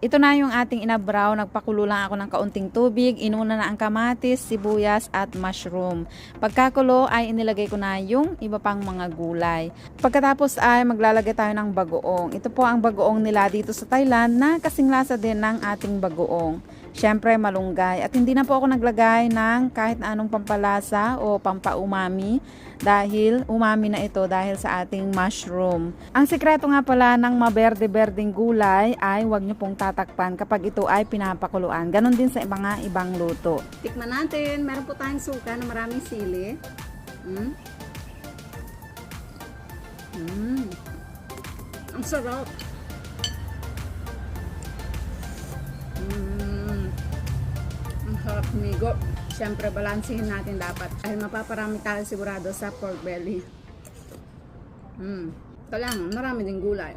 Ito na yung ating inabraw. Nagpakulo lang ako ng kaunting tubig. Inuna na ang kamatis, sibuyas at mushroom. Pagkakulo ay inilagay ko na yung iba pang mga gulay. Pagkatapos ay maglalagay tayo ng bagoong. Ito po ang bagoong nila dito sa Thailand na kasing lasa din ng ating bagoong. Siyempre malunggay. At hindi na po ako naglagay ng kahit anong pampalasa o pampaumami dahil umami na ito dahil sa ating mushroom. Ang sikreto nga pala ng maberde-berdeng gulay ay huwag nyo pong tatakpan kapag ito ay pinapakuluan. Ganon din sa mga ibang luto. Tikman natin. Meron po tayong suka na maraming sili. Mm. Mm. Ang sarap. Ang sarap migo. Siyempre, balansehin natin dapat. Dahil mapaparami tayo sigurado sa pork belly. Mm. Ito lang, marami din gulay.